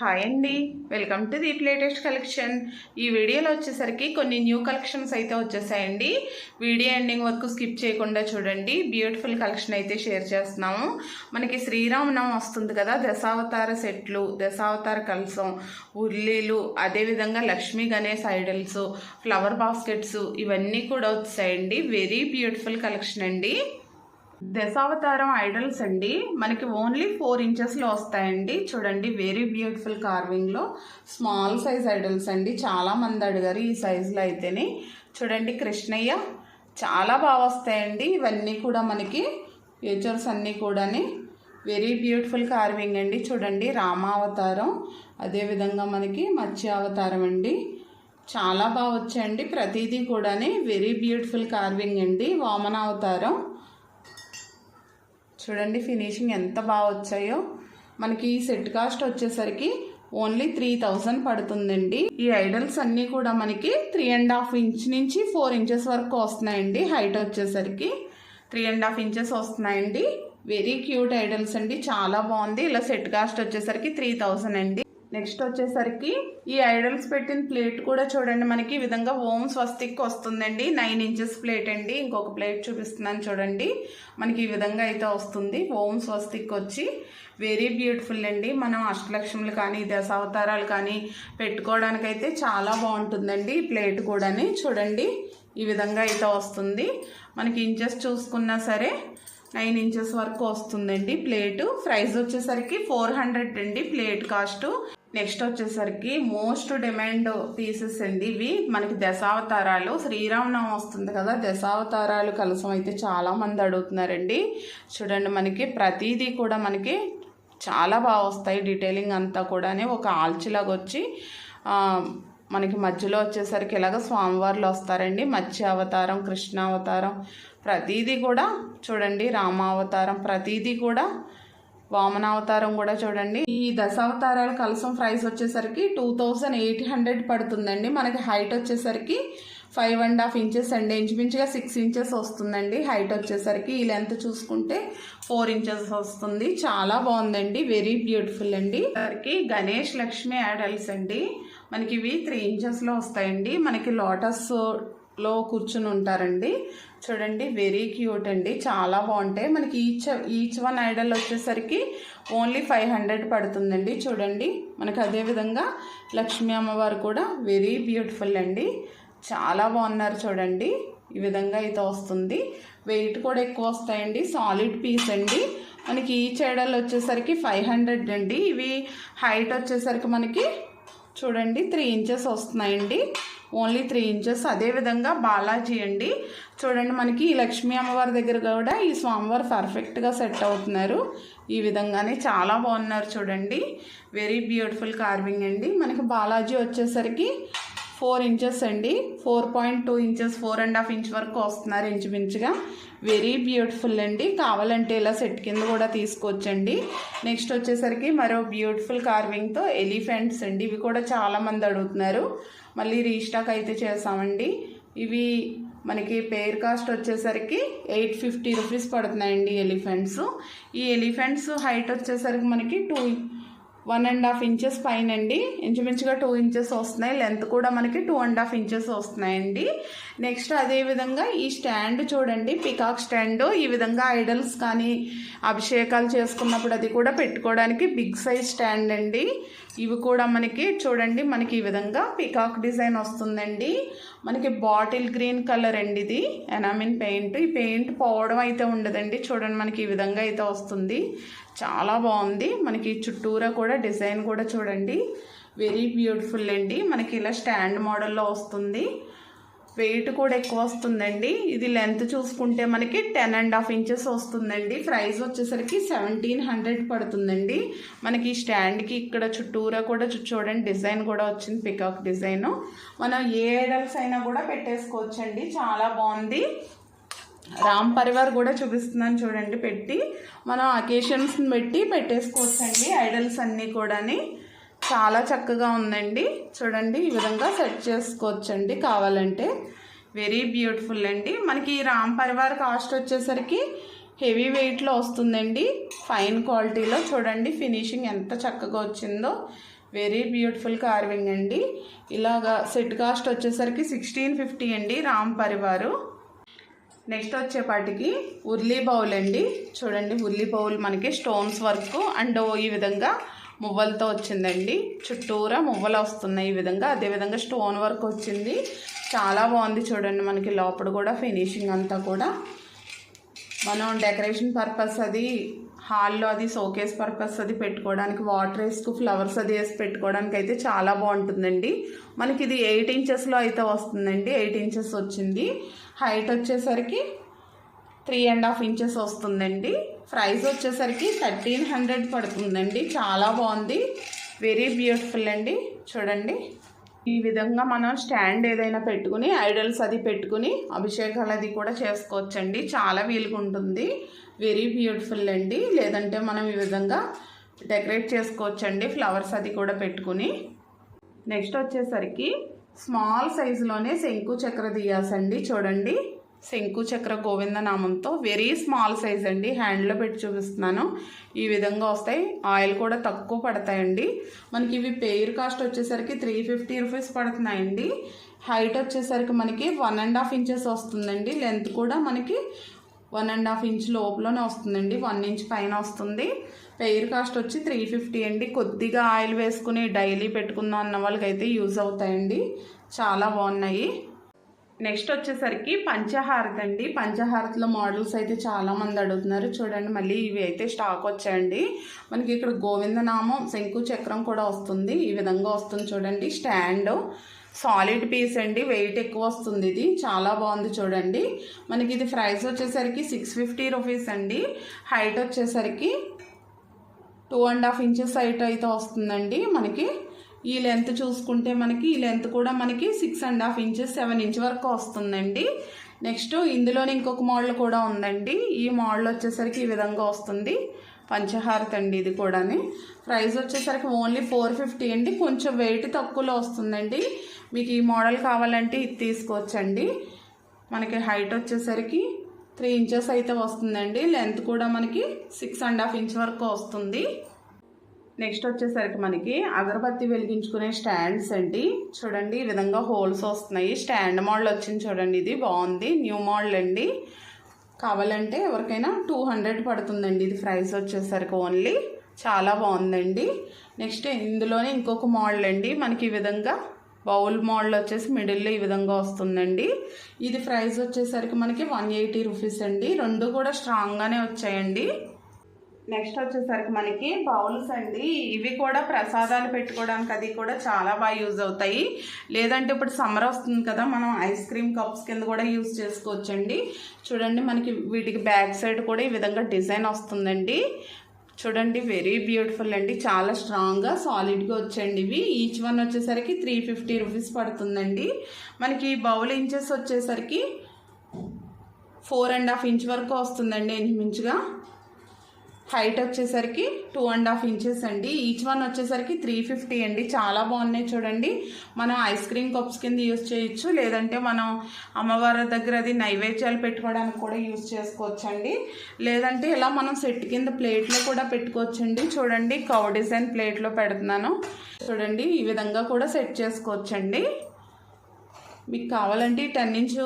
Hi అండి. Welcome to the latest collection. ఈ వీడియోలో వచ్చేసరికి కొన్ని న్యూ కలెక్షన్స్ అయితే వచ్చేసాయండి. వీడియో ఎండింగ్ వరకు స్కిప్ చేయకుండా చూడండి. బ్యూటిఫుల్ కలెక్షన్ అయితే షేర్ చేస్తున్నాము. మనకి శ్రీరామనవం వస్తుంది కదా దశావతార సెట్లు దశావతార కలసం ఉర్లీలు అదేవిధంగా Lakshmi Ganesh idols flower baskets ఇవన్నీ కూడా వచ్చాయండి వెరీ బ్యూటిఫుల్ కలెక్షన్ అండి. దశావతారం ఐడల్స్ అండి. మనకి ఓన్లీ ఫోర్ ఇంచెస్లో వస్తాయండి. చూడండి వెరీ బ్యూటిఫుల్ కార్వింగ్లో స్మాల్ సైజ్ ఐడల్స్ అండి. చాలా మంది అడిగారు ఈ సైజులో అయితేనే. చూడండి కృష్ణయ్య చాలా బాగా వస్తాయండి. ఇవన్నీ కూడా మనకి ఫీచర్స్ అన్నీ కూడాని. వెరీ బ్యూటిఫుల్ కార్వింగ్ అండి. చూడండి రామావతారం. అదేవిధంగా మనకి మత్స్యావతారం అండి. చాలా బాగా వచ్చాయండి. ప్రతిదీ కూడాని వెరీ బ్యూటిఫుల్ కార్వింగ్ అండి. వామనావతారం. చూడండి ఫినిషింగ్ ఎంత బాగా వచ్చాయో. మనకి ఈ సెట్ కాస్ట్ వచ్చేసరికి ఓన్లీ త్రీ థౌజండ్ పడుతుందండి. ఈ ఐడల్స్ అన్నీ కూడా మనకి త్రీ అండ్ హాఫ్ ఇంచ్ నుంచి ఫోర్ ఇంచెస్ వరకు వస్తున్నాయండి హైట్ వచ్చేసరికి. త్రీ అండ్ హాఫ్ ఇంచెస్ వస్తున్నాయండి. వెరీ క్యూట్ ఐడల్స్ అండి చాలా బాగుంది. ఇలా సెట్ కాస్ట్ వచ్చేసరికి త్రీ థౌజండ్ అండి. నెక్స్ట్ వచ్చేసరికి ఈ ఐడల్స్ పెట్టిన ప్లేట్ కూడా చూడండి. మనకి ఈ విధంగా ఓం స్వస్తిక్ వస్తుందండి. నైన్ ఇంచెస్ ప్లేట్ అండి. ఇంకొక ప్లేట్ చూపిస్తున్నాను చూడండి. మనకి ఈ విధంగా అయితే వస్తుంది. ఓం స్వస్తిక్ వచ్చి వెరీ బ్యూటిఫుల్ అండి. మనం అష్టలక్ష్ములు కానీ దశావతారాలు కానీ పెట్టుకోవడానికైతే చాలా బాగుంటుందండి ఈ ప్లేట్ కూడాని. చూడండి ఈ విధంగా అయితే వస్తుంది. మనకి ఇంచెస్ చూసుకున్నా సరే నైన్ ఇంచెస్ వరకు వస్తుందండి ప్లేటు. ప్రైస్ వచ్చేసరికి ఫోర్ హండ్రెడ్ అండి ప్లేట్ కాస్ట్. నెక్స్ట్ వచ్చేసరికి మోస్ట్ డిమాండ్ పీసెస్ అండి ఇవి. మనకి దశావతారాలు. శ్రీరామనవం వస్తుంది కదా దశావతారాలు కలసం అయితే చాలా మంది అడుగుతున్నారండి. చూడండి మనకి ప్రతిదీ కూడా మనకి చాలా బాగా వస్తాయి. డీటెయిలింగ్ అంతా కూడానే ఒక ఆల్చిలాగా వచ్చి మనకి మధ్యలో వచ్చేసరికి ఇలాగ స్వామివార్లు వస్తారండి. మత్స్య అవతారం కృష్ణ అవతారం ప్రతిదీ కూడా చూడండి రామావతారం ప్రతిదీ కూడా వామనావతారం కూడా చూడండి. ఈ దశావతారాల కలసం ప్రైస్ వచ్చేసరికి టూ థౌజండ్ ఎయిట్ హండ్రెడ్ పడుతుందండి. మనకి హైట్ వచ్చేసరికి ఫైవ్ అండ్ హాఫ్ ఇంచెస్ అండి ఇంచుమించుగా సిక్స్ ఇంచెస్ వస్తుందండి. హైట్ వచ్చేసరికి ఈ లెంత్ చూసుకుంటే ఫోర్ ఇంచెస్ వస్తుంది. చాలా బాగుందండి. వెరీ బ్యూటిఫుల్ అండి. సరికి గణేష్ లక్ష్మి యాడల్స్ అండి. మనకి ఇవి త్రీ ఇంచెస్లో వస్తాయండి. మనకి లోటస్లో కూర్చుని ఉంటారండి. చూడండి వెరీ క్యూట్ అండి. చాలా బాగుంటాయి. మనకి ఈచ్ ఈచ్ వన్ ఐడల్ వచ్చేసరికి ఓన్లీ ఫైవ్ హండ్రెడ్ పడుతుందండి. చూడండి మనకి అదేవిధంగా లక్ష్మీ అమ్మవారు కూడా వెరీ బ్యూటిఫుల్ అండి. చాలా బాగున్నారు చూడండి. ఈ విధంగా అయితే వస్తుంది. వెయిట్ కూడా ఎక్కువ వస్తాయండి. సాలిడ్ పీస్ అండి. మనకి ఈ చైడల్ వచ్చేసరికి ఫైవ్ హండ్రెడ్ అండి. ఇవి హైట్ వచ్చేసరికి మనకి చూడండి త్రీ ఇంచెస్ వస్తున్నాయండి. Only three inches. అదేవిధంగా బాలాజీ అండి. చూడండి మనకి ఈ లక్ష్మీ అమ్మవారి దగ్గర కూడా ఈ స్వామివారు పర్ఫెక్ట్గా సెట్ అవుతున్నారు. ఈ విధంగానే చాలా బాగున్నారు చూడండి. వెరీ బ్యూటిఫుల్ కార్వింగ్ అండి. మనకి బాలాజీ వచ్చేసరికి ఫోర్ ఇంచెస్ అండి. Four point two inches four and half inch వరకు వస్తున్నారు ఇంచుమించుగా. వెరీ బ్యూటిఫుల్ అండి. కావాలంటే ఇలా సెట్ కింద కూడా తీసుకోవచ్చండి. నెక్స్ట్ వచ్చేసరికి మరో బ్యూటిఫుల్ కార్వింగ్తో ఎలిఫెంట్స్ అండి. ఇవి కూడా చాలామంది అడుగుతున్నారు. మళ్ళీ రీస్టాక్ అయితే చేసామండి. ఇవి మనకి పేర్ కాస్ట్ వచ్చేసరికి ఎయిట్ ఫిఫ్టీ రూపీస్ పడుతున్నాయండి ఎలిఫెంట్స్. ఈ ఎలిఫెంట్స్ హైట్ వచ్చేసరికి మనకి two one and half inches పైన అండి ఇంచుమించుగా టూ ఇంచెస్ వస్తున్నాయి. లెంత్ కూడా మనకి టూ అండ్ హాఫ్ ఇంచెస్ వస్తున్నాయండి. నెక్స్ట్ అదేవిధంగా ఈ స్టాండ్ చూడండి. Peacock stand. ఈ విధంగా ఐడల్స్ కానీ అభిషేకాలు చేసుకున్నప్పుడు అది కూడా పెట్టుకోవడానికి బిగ్ సైజ్ స్టాండ్ అండి. ఇవి కూడా మనకి చూడండి. మనకి ఈ విధంగా పికాక్ డిజైన్ వస్తుందండి. మనకి బాటిల్ గ్రీన్ కలర్ అండి ఇది. ఎనామిన్ పెయింట్. ఈ పెయింట్ పోవడం అయితే ఉండదండి. చూడండి మనకి ఈ విధంగా అయితే వస్తుంది. చాలా బాగుంది. మనకి చుట్టూరా కూడా డిజైన్ కూడా చూడండి. వెరీ బ్యూటిఫుల్ అండి. మనకి ఇలా స్టాండ్ మోడల్లో వస్తుంది. వెయిట్ కూడా ఎక్కువ వస్తుందండి. ఇది లెంత్ చూసుకుంటే మనకి టెన్ అండ్ హాఫ్ ఇంచెస్ వస్తుందండి. ప్రైస్ వచ్చేసరికి సెవెంటీన్ హండ్రెడ్ పడుతుందండి. మనకి ఈ స్టాండ్కి ఇక్కడ చుట్టూరా కూడా చూ- చూడండి డిజైన్ కూడా వచ్చింది. పికాక్ డిజైన్ మనం ఏ ఐడల్స్ అయినా కూడా పెట్టేసుకోవచ్చండి. చాలా బాగుంది. రామ్ పరివార్ కూడా చూపిస్తున్నాను చూడండి పెట్టి. మనం అకేషన్స్ని పెట్టి పెట్టేసుకోవచ్చండి. ఐడల్స్ అన్నీ కూడాని. చాలా చక్కగా ఉందండి. చూడండి ఈ విధంగా సెట్ చేసుకోవచ్చండి కావాలంటే. వెరీ బ్యూటిఫుల్ అండి. మనకి ఈ రామ్ పరివార్ కాస్ట్ వచ్చేసరికి హెవీ వెయిట్లో వస్తుందండి. ఫైన్ క్వాలిటీలో చూడండి ఫినిషింగ్ ఎంత చక్కగా వచ్చిందో. వెరీ బ్యూటిఫుల్ కార్వింగ్ అండి. ఇలాగా సెట్ కాస్ట్ వచ్చేసరికి సిక్స్టీన్ ఫిఫ్టీ అండి రామ్ పరివారు. నెక్స్ట్ వచ్చేపాటికి ఉర్లీ బౌల్ అండి. చూడండి ఉర్లీ బౌల్ మనకి స్టోన్స్ వర్క్ అండ్ ఈ విధంగా మువ్వలతో వచ్చిందండి. చుట్టూరా మువ్వలు వస్తున్నాయి ఈ విధంగా. అదేవిధంగా స్టోన్ వర్క్ వచ్చింది. చాలా బాగుంది చూడండి మనకి లోపల కూడా ఫినిషింగ్ అంతా కూడా. మనం డెకరేషన్ పర్పస్ అది హాల్లో అది షోకేస్ పర్పస్ అది పెట్టుకోవడానికి వాటర్ వేసుకు ఫ్లవర్స్ అది వేసి పెట్టుకోవడానికి అయితే చాలా బాగుంటుందండి. మనకి ఇది ఎయిట్ ఇంచెస్లో అయితే వస్తుందండి. ఎయిట్ ఇంచెస్ వచ్చింది. హైట్ వచ్చేసరికి త్రీ అండ్ హాఫ్ ఇంచెస్ వస్తుందండి. ప్రైస్ వచ్చేసరికి థర్టీన్ హండ్రెడ్ పడుతుందండి. చాలా బాగుంది. వెరీ బ్యూటిఫుల్ అండి. చూడండి. ఈ విధంగా మనం స్టాండ్ ఏదైనా పెట్టుకుని ఐడల్స్ అది పెట్టుకుని అభిషేకాలు అది కూడా చేసుకోవచ్చండి. చాలా వీలుగా ఉంటుంది వెరీ బ్యూటిఫుల్ అండి. లేదంటే మనం ఈ విధంగా డెకరేట్ చేసుకోవచ్చండి ఫ్లవర్స్ అది కూడా పెట్టుకుని. నెక్స్ట్ వచ్చేసరికి స్మాల్ సైజులోనే శంకు చక్ర దియాస్ చూడండి. శంకు చక్ర గోవింద నామంతో వెరీ స్మాల్ సైజ్ అండి. హ్యాండ్లో పెట్టి చూపిస్తున్నాను. ఈ విధంగా వస్తాయి. ఆయిల్ కూడా తక్కువ పడతాయండి. మనకి ఇవి పెయిర్ కాస్ట్ వచ్చేసరికి త్రీ ఫిఫ్టీ రూపీస్ పడుతున్నాయండి. హైట్ వచ్చేసరికి మనకి వన్ అండ్ హాఫ్ ఇంచెస్ వస్తుందండి. లెంత్ కూడా మనకి వన్ అండ్ హాఫ్ ఇంచ్ లోపలనే వస్తుందండి. వన్ ఇంచ్ పైన వస్తుంది. పెయిర్ కాస్ట్ వచ్చి త్రీ ఫిఫ్టీ అండి. కొద్దిగా ఆయిల్ వేసుకుని డైలీ పెట్టుకుందాం అన్న వాళ్ళకైతే యూజ్ అవుతాయండి. చాలా బాగున్నాయి. నెక్స్ట్ వచ్చేసరికి పంచహారతి అండి పంచహారతిలో మోడల్స్ అయితే చాలా మంది అడుగుతున్నారు. చూడండి మళ్ళీ ఇవి అయితే స్టాక్ వచ్చాయండి. మనకి ఇక్కడ గోవిందనామం శంకు చక్రం కూడా వస్తుంది. ఈ విధంగా వస్తుంది చూడండి. స్టాండ్ సాలిడ్ పీస్ అండి. వెయిట్ ఎక్కువ వస్తుంది ఇది. చాలా బాగుంది చూడండి. మనకి ఇది ప్రైస్ వచ్చేసరికి సిక్స్ ఫిఫ్టీ రూపీస్ అండి. హైట్ వచ్చేసరికి two and half inches height అయితే వస్తుందండి మనకి. ఈ లెంత్ చూసుకుంటే మనకి ఈ లెంత్ కూడా మనకి six and half inches seven inch వరకు వస్తుందండి. నెక్స్ట్ ఇందులోనే ఇంకొక మోడల్ కూడా ఉందండి. ఈ మోడల్ వచ్చేసరికి ఈ విధంగా వస్తుంది. పంచహారత్ అండి ఇది కూడాని. ప్రైస్ వచ్చేసరికి ఓన్లీ ఫోర్ ఫిఫ్టీ అండి. కొంచెం వెయిట్ తక్కువలో వస్తుందండి. మీకు ఈ మోడల్ కావాలంటే ఇది తీసుకోవచ్చండి. మనకి హైట్ వచ్చేసరికి త్రీ ఇంచెస్ అయితే వస్తుందండి. లెంత్ కూడా మనకి సిక్స్ అండ్ హాఫ్ ఇంచ్ వరకు వస్తుంది. నెక్స్ట్ వచ్చేసరికి మనకి అగరబత్తి వెలిగించుకునే స్టాండ్స్ అండి. చూడండి ఈ విధంగా హోల్స్ వస్తున్నాయి. స్టాండ్ మోడల్ వచ్చింది చూడండి ఇది బాగుంది. న్యూ మోడల్ అండి. కావాలంటే ఎవరికైనా టూ హండ్రెడ్ పడుతుందండి. ఇది ప్రైస్ వచ్చేసరికి ఓన్లీ. చాలా బాగుందండి. నెక్స్ట్ ఇందులోనే ఇంకొక మోడల్ అండి. మనకి ఈ విధంగా బౌల్ మోడల్ వచ్చేసి మిడిల్లో ఈ విధంగా వస్తుందండి. ఇది ప్రైస్ వచ్చేసరికి మనకి వన్ ఎయిటీ రూపీస్ అండి. రెండు కూడా స్ట్రాంగ్గానే వచ్చాయండి. నెక్స్ట్ వచ్చేసరికి మనకి బౌల్స్ అండి. ఇవి కూడా ప్రసాదాలు పెట్టుకోవడానికి అది కూడా చాలా బాగా యూజ్ అవుతాయి. లేదంటే ఇప్పుడు సమ్మర్ వస్తుంది కదా మనం ఐస్ క్రీమ్ కప్స్ కింద కూడా యూజ్ చేసుకోవచ్చండి. చూడండి మనకి వీటికి బ్యాక్ సైడ్ కూడా ఈ విధంగా డిజైన్ వస్తుందండి. చూడండి వెరీ బ్యూటిఫుల్ అండి. చాలా స్ట్రాంగ్గా సాలిడ్గా వచ్చండి ఇవి. ఈచ్ వన్ వచ్చేసరికి త్రీ ఫిఫ్టీ రూపీస్ పడుతుందండి. మనకి బౌల్ ఇంచెస్ వచ్చేసరికి ఫోర్ అండ్ హాఫ్ ఇంచ్ వరకు వస్తుందండి ఇంచుమించుగా హైట్ వచ్చేసరికి టూ అండ్ హాఫ్ ఇంచెస్ అండి. ఈచ్ వన్ వచ్చేసరికి త్రీ ఫిఫ్టీ అండి. చాలా బాగున్నాయి చూడండి. మనం ఐస్ క్రీమ్ కప్స్ కింద యూజ్ చేయొచ్చు. లేదంటే మనం అమ్మవారి దగ్గర అది నైవేద్యాలు పెట్టుకోవడానికి కూడా యూజ్ చేసుకోవచ్చండి. లేదంటే ఇలా మనం సెట్ కింద ప్లేట్లో కూడా పెట్టుకోవచ్చండి. చూడండి కవ్ డిజైన్ ప్లేట్లో పెడుతున్నాను. చూడండి ఈ విధంగా కూడా సెట్ చేసుకోవచ్చండి. మీకు కావాలంటే టెన్ ఇంచ్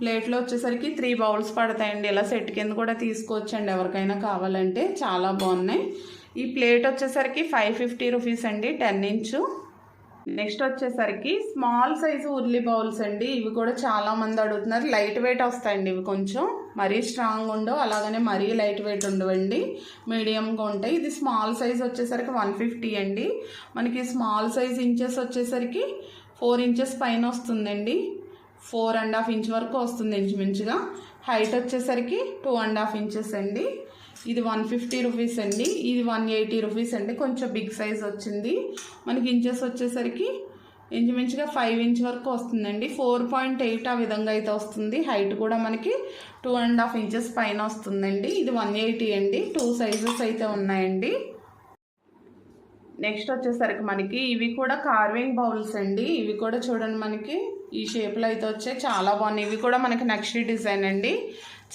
ప్లేట్లో వచ్చేసరికి త్రీ బౌల్స్ పడతాయండి. ఇలా సెట్ కింద కూడా తీసుకోవచ్చండి. ఎవరికైనా కావాలంటే చాలా బాగున్నాయి. ఈ ప్లేట్ వచ్చేసరికి ఫైవ్ ఫిఫ్టీ రూపీస్ అండి టెన్ ఇంచు. నెక్స్ట్ వచ్చేసరికి స్మాల్ సైజు ఉర్లీ బౌల్స్ అండి. ఇవి కూడా చాలా మంది అడుగుతున్నారు. లైట్ వెయిట్ వస్తాయండి ఇవి కొంచెం. మరీ స్ట్రాంగ్ ఉండవు. అలాగనే మరీ లైట్ వెయిట్ ఉండవండి. మీడియంగా ఉంటాయి. ఇది స్మాల్ సైజ్ వచ్చేసరికి వన్ ఫిఫ్టీ అండి. మనకి స్మాల్ సైజ్ ఇంచెస్ వచ్చేసరికి ఫోర్ ఇంచెస్ పైన వస్తుందండి. ఫోర్ అండ్ హాఫ్ ఇంచ్ వరకు వస్తుంది ఇంచుమించుగా. హైట్ వచ్చేసరికి టూ అండ్ హాఫ్ ఇంచెస్ అండి. ఇది వన్ ఫిఫ్టీ రూపీస్ అండి. ఇది వన్ ఎయిటీ రూపీస్ అండి. కొంచెం బిగ్ సైజ్ వచ్చింది. మనకి ఇంచెస్ వచ్చేసరికి ఇంచుమించుగా ఫైవ్ ఇంచ్ వరకు వస్తుందండి. ఫోర్ పాయింట్ ఎయిట్ ఆ విధంగా అయితే వస్తుంది. హైట్ కూడా మనకి టూ అండ్ హాఫ్ ఇంచెస్ పైన వస్తుందండి. ఇది వన్ ఎయిటీ అండి. టూ సైజెస్ అయితే ఉన్నాయండి. నెక్స్ట్ వచ్చేసరికి మనకి ఇవి కూడా కార్వింగ్ బౌల్స్ అండి. ఇవి కూడా చూడండి మనకి. ఈ షేప్లో అయితే వచ్చాయి. చాలా బాగున్నాయి. ఇవి కూడా మనకి నక్షి డిజైన్ అండి.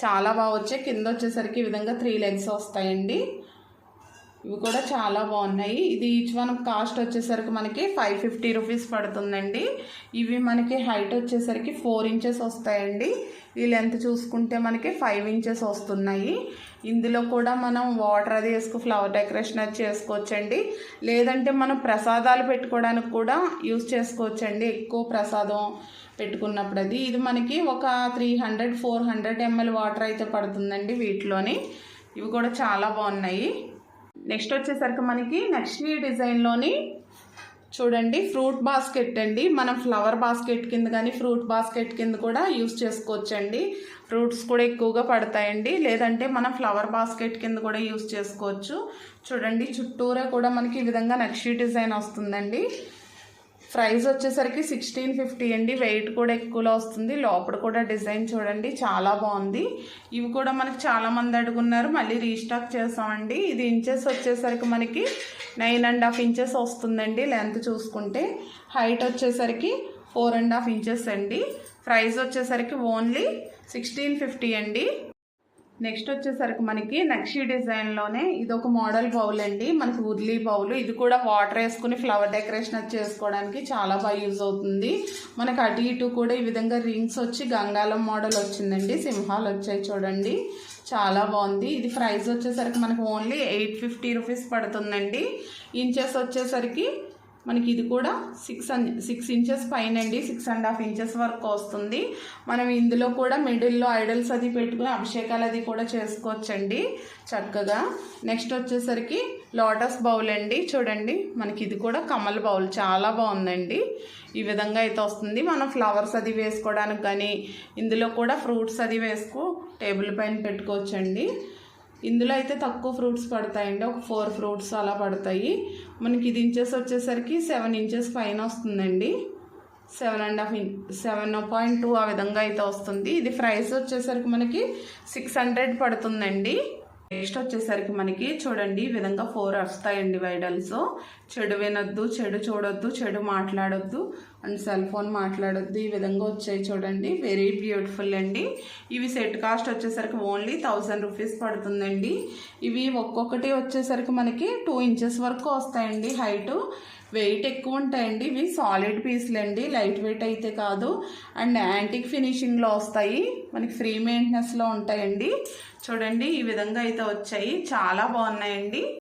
చాలా బాగా వచ్చాయి. కింద వచ్చేసరికి ఈ విధంగా త్రీ లెగ్స్ వస్తాయండి. ఇవి కూడా చాలా బాగున్నాయి. ఇది ఈచ్ వన్ కాస్ట్ వచ్చేసరికి మనకి ఫైవ్ ఫిఫ్టీ రూపీస్ పడుతుందండి. ఇవి మనకి హైట్ వచ్చేసరికి ఫోర్ ఇంచెస్ వస్తాయండి. ఈ లెంత్ చూసుకుంటే మనకి ఫైవ్ ఇంచెస్ వస్తున్నాయి. ఇందులో కూడా మనం వాటర్ అది వేసుకు ఫ్లవర్ డెకరేషన్ అది చేసుకోవచ్చండి. లేదంటే మనం ప్రసాదాలు పెట్టుకోవడానికి కూడా యూస్ చేసుకోవచ్చండి. ఎక్కువ ప్రసాదం పెట్టుకున్నప్పుడు అది. ఇది మనకి ఒక three hundred four hundred ML water అయితే పడుతుందండి వీటిలోని. ఇవి కూడా చాలా బాగున్నాయి. నెక్స్ట్ వచ్చేసరికి మనకి నెక్స్ట్ ఈ డిజైన్లోని చూడండి ఫ్రూట్ బాస్కెట్ అండి. మనం ఫ్లవర్ బాస్కెట్ కింద కానీ ఫ్రూట్ బాస్కెట్ కింద కూడా యూస్ చేసుకోవచ్చండి. ఫ్రూట్స్ కూడా ఎక్కువగా పడతాయండి. లేదంటే మనం ఫ్లవర్ బాస్కెట్ కింద కూడా యూస్ చేసుకోవచ్చు. చూడండి చుట్టూరా కూడా మనకి ఈ విధంగా నక్షి డిజైన్ వస్తుందండి. ప్రైస్ వచ్చేసరికి సిక్స్టీన్ ఫిఫ్టీ అండి. వెయిట్ కూడా ఎక్కువలో వస్తుంది. లోపల కూడా డిజైన్ చూడండి చాలా బాగుంది. ఇవి కూడా మనకి చాలా మంది అడుగున్నారు మళ్ళీ రీస్టాక్ చేస్తామండి ఇది ఇంచెస్ వచ్చేసరికి మనకి నైన్ అండ్ హాఫ్ ఇంచెస్ వస్తుందండి లెంత్ చూసుకుంటే. హైట్ వచ్చేసరికి ఫోర్ అండ్ హాఫ్ ఇంచెస్ అండి. ప్రైస్ వచ్చేసరికి ఓన్లీ సిక్స్టీన్ ఫిఫ్టీ అండి. నెక్స్ట్ వచ్చేసరికి మనకి నక్షీ డిజైన్లోనే ఇది ఒక మోడల్ బౌల్ అండి. మనకి ఉర్లీ బౌల్. ఇది కూడా వాటర్ వేసుకుని ఫ్లవర్ డెకరేషన్ చేసుకోవడానికి చాలా బాగా యూజ్ అవుతుంది. మనకి అటు ఇటు కూడా ఈ విధంగా రింగ్స్ వచ్చి గంగాలం మోడల్ వచ్చిందండి. సింహాలు వచ్చాయి చూడండి. చాలా బాగుంది. ఇది ప్రైస్ వచ్చేసరికి మనకి ఓన్లీ ఎయిట్ ఫిఫ్టీ రూపీస్ పడుతుందండి. ఇంచెస్ వచ్చేసరికి మనకి ఇది కూడా సిక్స్ సిక్స్ ఇంచెస్ పైన అండి సిక్స్ అండ్ హాఫ్ ఇంచెస్ వరకు వస్తుంది. మనం ఇందులో కూడా మిడిల్లో ఐడల్స్ అది పెట్టుకుని అభిషేకాలు అది కూడా చేసుకోవచ్చండి చక్కగా. నెక్స్ట్ వచ్చేసరికి లోటస్ బౌల్ అండి. చూడండి మనకి ఇది కూడా కమల్ బౌల్ చాలా బాగుందండి. ఈ విధంగా అయితే వస్తుంది. మనం ఫ్లవర్స్ అది వేసుకోవడానికి కానీ ఇందులో కూడా ఫ్రూట్స్ అది వేసుకో టేబుల్ పైన పెట్టుకోవచ్చండి. ఇందులో అయితే తక్కువ ఫ్రూట్స్ పడతాయండి. ఒక ఫోర్ ఫ్రూట్స్ అలా పడతాయి. మనకి ఇది ఇంచెస్ వచ్చేసరికి సెవెన్ ఇంచెస్ పైన వస్తుందండి. Seven and half in seven point two ఆ విధంగా అయితే వస్తుంది. ఇది ప్రైస్ వచ్చేసరికి మనకి సిక్స్ హండ్రెడ్ పడుతుందండి. నెక్స్ట్ వచ్చేసరికి మనకి చూడండి ఈ విధంగా ఫోర్ వస్తాయండి వైడల్స్. చెడు వినొద్దు చెడు చూడొద్దు చెడు మాట్లాడొద్దు అండ్ సెల్ ఫోన్ మాట్లాడొద్దు. ఈ విధంగా వచ్చాయి చూడండి వెరీ బ్యూటిఫుల్ అండి. ఇవి సెట్ కాస్ట్ వచ్చేసరికి ఓన్లీ థౌజండ్ రూపీస్ పడుతుందండి. ఇవి ఒక్కొక్కటి వచ్చేసరికి మనకి టూ ఇంచెస్ వరకు వస్తాయండి. హైటు వెయిట్ ఎక్కువ ఉంటాయండి. ఇవి సాలిడ్ పీస్లు అండి. లైట్ వెయిట్ అయితే కాదు. అండ్ యాంటిక్ ఫినిషింగ్లో వస్తాయి. మనకి ఫ్రీ మెయింటెనెన్స్లో ఉంటాయండి. చూడండి ఈ విధంగా అయితే వచ్చాయి. చాలా బాగున్నాయండి.